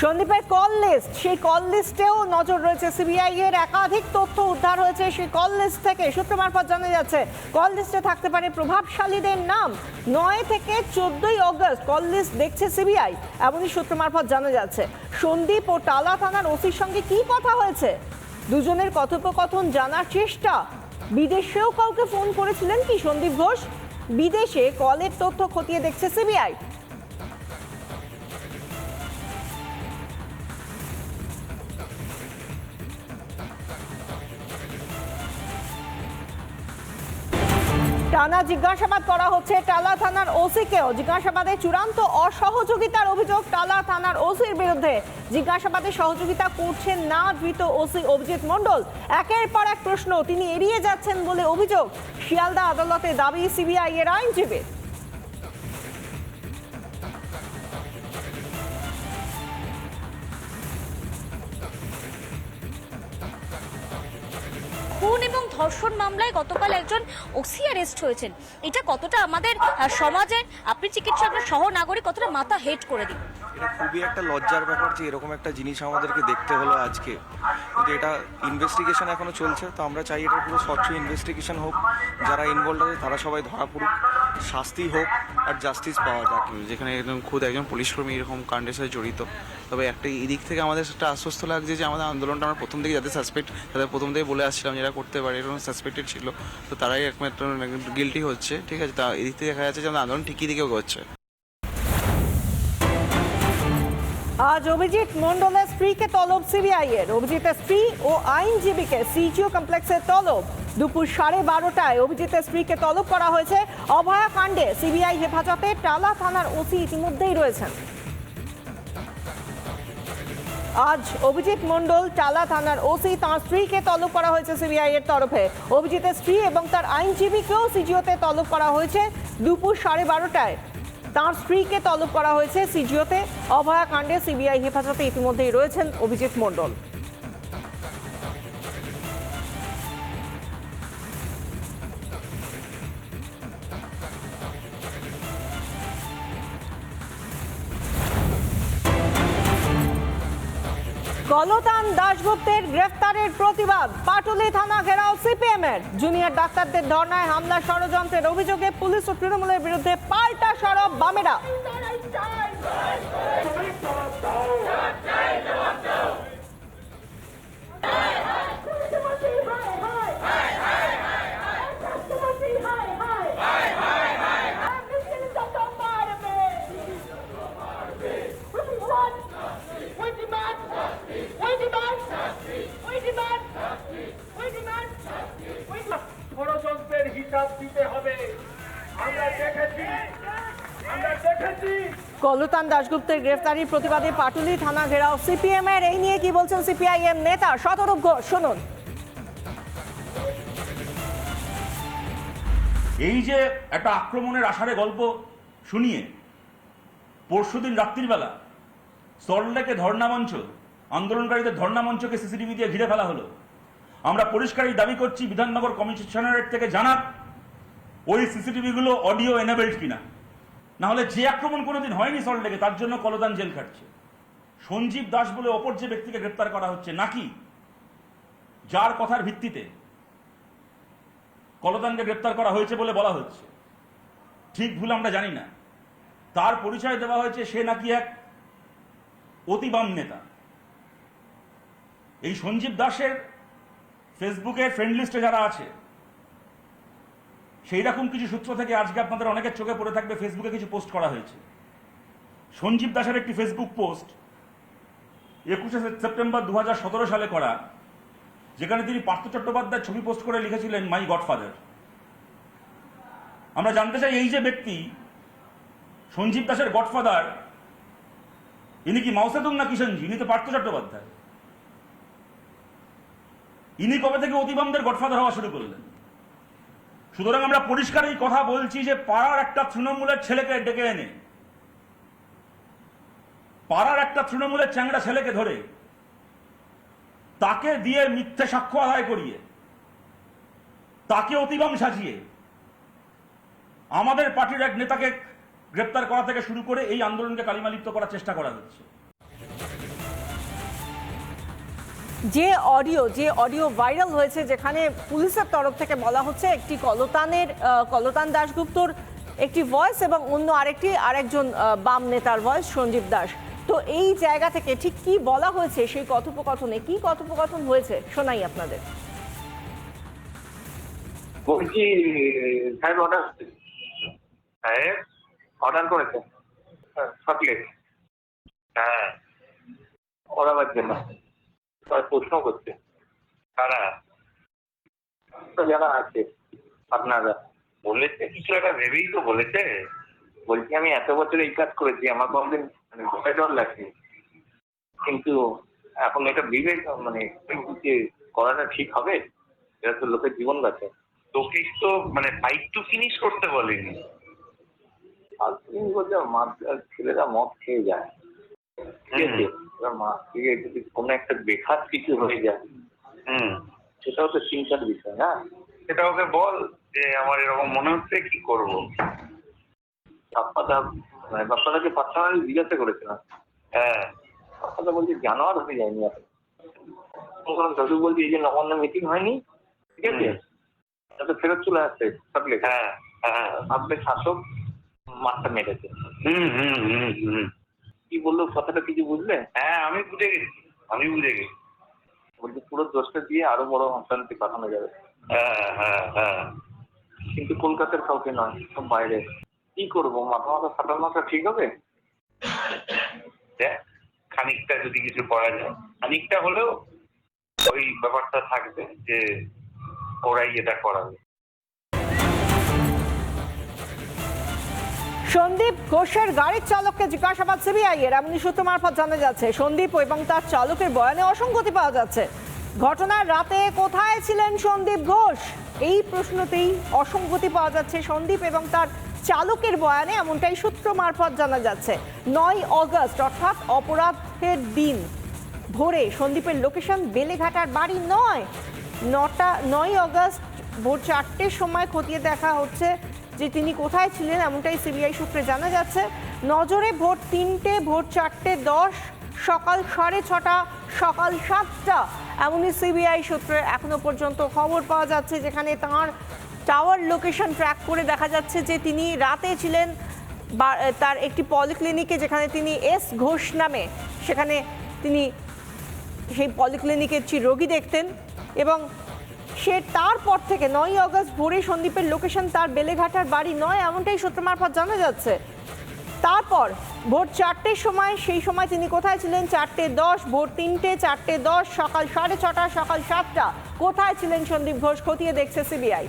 সন্দীপের call list সেই call লিস্টেও নজর রয়েছে সিবিআই এর। একাধিক তথ্য উদ্ধার হয়েছে সেই কল লিস্ট থেকে। সূত্র মারফত জানা যাচ্ছে কল লিস্টে থাকতে পারে প্রভাবশালীদের নাম। নয় থেকে চোদ্দই অগস্ট কল লিস্ট দেখছে সিবিআই এমনই সূত্র মারফত জানা যাচ্ছে। সন্দীপ ও টালা থানার ওসির সঙ্গে কি কথা হয়েছে? দুজনের কথোপকথন জানার চেষ্টা। বিদেশেও কাউকে ফোন করেছিলেন কি সন্দীপ ঘোষ? বিদেশে কলের তথ্য খতিয়ে দেখছে সিবিআই টানা জিজ্ঞাসাবাদ করা হচ্ছে টালা থানার ওসিকেও। জিজ্ঞাসাবাদে চূড়ান্ত অসহযোগিতার অভিযোগ টালা থানার ওসির বিরুদ্ধে। জিজ্ঞাসাবাদে সহযোগিতা করছেন না ধৃত ওসি অভিজিৎ মণ্ডল। একের পর এক প্রশ্ন, তিনি এড়িয়ে যাচ্ছেন বলে অভিযোগ। শিয়ালদা আদালতে দাবি সিবিআই এর আইনজীবী ধর্ষণ মামলায় গতকাল একজন ওসি অ্যারেস্ট হয়েছেন। এটা কতটা আমাদের সমাজের আপনি চিকিৎসকরা সহ নাগরিক কতটা মাথা হেট করে দিন এটা খুবই একটা লজ্জার ব্যাপার যে এরকম একটা জিনিস আমাদেরকে দেখতে হলো আজকে। কিন্তু এটা ইনভেস্টিগেশন এখনও চলছে তো আমরা চাই এটা পুরো স্বচ্ছ ইনভেস্টিগেশন হোক। যারা ইনভলভ আছে তারা সবাই ধরা পড়ুক শাস্তি হোক আর জাস্টিস পাওয়া যাক। যেখানে একদম খুদ একজন পুলিশ কর্মী এরকম কাণ্ডের সাথে জড়িত। তবে একটা এদিক থেকে আমাদের একটা আশ্বস্ত লাগছে যে আমাদের আন্দোলনটা আমরা প্রথম থেকে যাদের সাসপেক্ট তাদের প্রথম থেকে বলে আসছিলাম যারা করতে পারে, এরকম সাসপেক্টেড ছিল। তো তারাই একমাত্র গিলটি হচ্ছে, ঠিক আছে? তা এদিক থেকে দেখা যাচ্ছে যে আন্দোলন ঠিকই দিকে হচ্ছে আজ অভিজিৎ মন্ডলের স্ত্রীকে তলব সিবিআই এর অভিজিতের স্ত্রী ও আইনজীবীকে সিজিও কমপ্লেক্সের তলব। দুপুর সাড়ে বারোটায় অভিজিতের স্ত্রীকে তলব করা হয়েছে। অভয়া কাণ্ডে সিবিআই হেফাজতে টালা থানার ওসি ইতিমধ্যেই রয়েছেন। আজ অভিজিৎ মণ্ডল চালা থানার ওসি, তাঁর স্ত্রীকে তলব করা হয়েছে সিবিআই এর তরফে। অভিজিতের স্ত্রী এবং তার আইনজীবীকেও সিজিওতে তলব করা হয়েছে দুপুর সাড়ে বারোটায়। তাঁর স্ত্রীকে তলব করা হয়েছে সিজিওতে। অভয়াকাণ্ডে সিবিআই হেফাজতে ইতিমধ্যেই রয়েছেন অভিজিৎ মণ্ডল। গলতান দাশগুপ্তের গ্রেফতারের প্রতিবাদ। পাটুলি থানা ঘেরাও সিপিএম এর জুনিয়র ডাক্তারদের ধর্নায় হামলা ষড়যন্ত্রের অভিযোগে পুলিশ ও তৃণমূলের বিরুদ্ধে পাল্টা সরব বামেরা ষড়যন্ত্রের হিসাব দিতে হবে আমরা দেখেছি আমরা দেখেছি গলতান দাশগুপ্তের গ্রেফতারির প্রতিবাদে পাটুলি থানা ঘেরাও। সিপিএম এর এই নিয়ে কি বলছেন সিপিআইএম নেতা? শতরূপ ঘোষ, শুনুন। এই যে একটা আক্রমণের আষাঢ়ে গল্প শুনিয়ে পরশুদিন রাত্রিবেলা সল্টলেকে ধর্ণামঞ্চ আন্দোলনকারীদের ধর্ণামঞ্চকে সিসিটিভি দিয়ে ঘিরে ফেলা হলো। আমরা পরিষ্কারই দাবি করছি বিধাননগর কমিশনারেট থেকে জানাক ওই সিসিটিভিগুলো অডিও এনেবেলড কিনা। না হলে যে আক্রমণ কোনোদিন হয়নি সল্টলেকে তার জন্য কলদান জেল খাটছে। সঞ্জীব দাস বলে অপর যে ব্যক্তিকে গ্রেপ্তার করা হচ্ছে, নাকি? যার কথার ভিত্তিতে কলদানকে গ্রেপ্তার করা হয়েছে বলে বলা হচ্ছে। ঠিক ভুল আমরা জানি না। তার পরিচয় দেওয়া হয়েছে সে নাকি এক অতি বাম নেতা। এই সঞ্জীব দাসের ফেসবুকের ফ্রেন্ড লিস্টে যারা আছে সেই রকম কিছু সূত্র থেকে আজকে আপনাদের অনেকের চোখে পড়ে থাকবে ফেসবুকে কিছু পোস্ট করা হয়েছে। সঞ্জীব দাসের একটি ফেসবুক পোস্ট একুশে সেপ্টেম্বর দু হাজার সতেরো সালে করা, যেখানে তিনি পার্থ চট্টোপাধ্যায় ছবি পোস্ট করে লিখেছিলেন মাই গডফাদার আমরা জানতে চাই, এই যে ব্যক্তি, সঞ্জীব দাসের গডফাদার, ইনি কি মাউসেদুং না কিষণজি ইনি তো পার্থ চট্টোপাধ্যায়। ইনি কবে থেকে অতিবামদের গডফাদার হওয়া শুরু করলেন? সুতরাং আমরা পরিষ্কার এই কথা বলছি যে পাড়ার একটা তৃণমূলের ছেলেকে ডেকে এনে, পাড়ার একটা তৃণমূলের চ্যাংড়া ছেলেকে ধরে, তাকে দিয়ে মিথ্যে সাক্ষ্য আদায় করিয়ে, তাকে অতিবাম সাজিয়ে, আমাদের পার্টির এক নেতাকে গ্রেপ্তার করা থেকে শুরু করে এই আন্দোলনকে কালিমালিপ্ত করার চেষ্টা করা হচ্ছে। যে অডিও যে অডিও ভাইরাল হয়েছে যেখানে পুলিশের তরফ থেকে বলা হচ্ছে একটি কলতানের কলতান দাশগুপ্তর একটি ভয়েস এবং অন্য আরেকটি, আরেকজন বাম নেতার ভয়েস সঞ্জীব দাস তো এই জায়গা থেকে ঠিক কি বলা হয়েছে সেই কথোপকথনে? কি কথোপকথন হয়েছে? শোনাই আপনাদের। বলছি করেছে। হ্যাঁ তার প্রশ্ন করছে। কারা? যারা আছে আপনারা বলেছে কিছু একটা ভেবেই তো বলেছে। বলছি আমি এত বছর এই কাজ করেছি আমার কোনদিন মানে ভয় ডর লাগছে কিন্তু এখন এটা বিবেক মানে যে করাটা ঠিক হবে এটা তো লোকের জীবন গেছে তোকে তো মানে ফাইট টু ফিনিশ করতে বলেনি। ছেলেরা মদ খেয়ে যায়। ঠিক আছে? এবার মাছ থেকে যদি কোনো একটা বেখাত কিছু হয়ে যায় হুম সেটাও তো চিন্তার বিষয় না? সেটা ওকে বল যে আমার এরকম মনে হচ্ছে কি করব? বাপ্পাদা মানে বাপ্পাদাকে পার্সোনালি জিজ্ঞাসা করেছিলাম। হ্যাঁ। বাপ্পাদা বলছে জানোয়ার হয়ে যায়নি তখন দাদু বলছে এই যে নবান্ন মিটিং হয়নি? ঠিক আছে? তাতে ফেরত চলে আসছে থাকলে হ্যাঁ হ্যাঁ। ভাবলে শাসক মাঠটা মেরেছে। হুম হুম হুম হুম। কি বলল কথাটা কিছু বুঝলে? হ্যাঁ আমি বুঝে গেছি আমি বুঝে গেছি। বলছি পুরো দোষটা দিয়ে আরও বড় অশান্তি পাঠানো যাবে। হ্যাঁ হ্যাঁ হ্যাঁ। কিন্তু কলকাতার কাউকে নয় সব বাইরে। কি করব মাথা মাথা ফাটানোটা ঠিক হবে? খানিকটা যদি কিছু করা যায় খানিকটা হলেও ওই ব্যাপারটা থাকবে যে ওরাই এটা করাবে। সন্দীপ ঘোষের গাড়ির চালককে জিজ্ঞাসাবাদ সিবিআই এর। এমনই সূত্র মারফত জানা যাচ্ছে, সন্দীপ এবং তার চালকের বয়ানে অসঙ্গতি পাওয়া যাচ্ছে। ঘটনার রাতে কোথায় ছিলেন সন্দীপ ঘোষ? এই প্রশ্নতেই অসঙ্গতি পাওয়া যাচ্ছে সন্দীপ এবং তার চালকের বয়ানে, এমনটাই সূত্র মারফত জানা যাচ্ছে। নয় অগস্ট, অর্থাৎ অপরাধের দিন। ভোরে সন্দীপের লোকেশন বেলেঘাটার বাড়ি নয়। নটা, নয় অগস্ট ভোর চারটের সময় খতিয়ে দেখা হচ্ছে যে তিনি কোথায় ছিলেন এমনটাই সিবিআই সূত্রে জানা যাচ্ছে। নজরে ভোর তিনটে, ভোর চারটে দশ, সকাল সাড়ে ছটা, সকাল সাতটা এমনই সিবিআই সূত্রে এখনও পর্যন্ত খবর পাওয়া যাচ্ছে, যেখানে তাঁর টাওয়ার লোকেশন ট্র্যাক করে দেখা যাচ্ছে যে তিনি রাতে ছিলেন তার একটি পলিক্লিনিকে যেখানে তিনি এস ঘোষ নামে, সেখানে তিনি সেই পলিক্লিনিকের রোগী দেখতেন এবং সে তারপর থেকে নয় অগস্ট ভোরে সন্দীপের লোকেশন তার বেলেঘাটার বাড়ি নয়, এমনটাই সূত্র মারফত জানা যাচ্ছে। তারপর ভোর চারটের সময়, সেই সময় তিনি কোথায় ছিলেন? চারটে দশ, ভোর তিনটে, চারটে দশ, সকাল সাড়ে ছটা, সকাল সাতটা। কোথায় ছিলেন সন্দীপ ঘোষ? খতিয়ে দেখছে সিবিআই।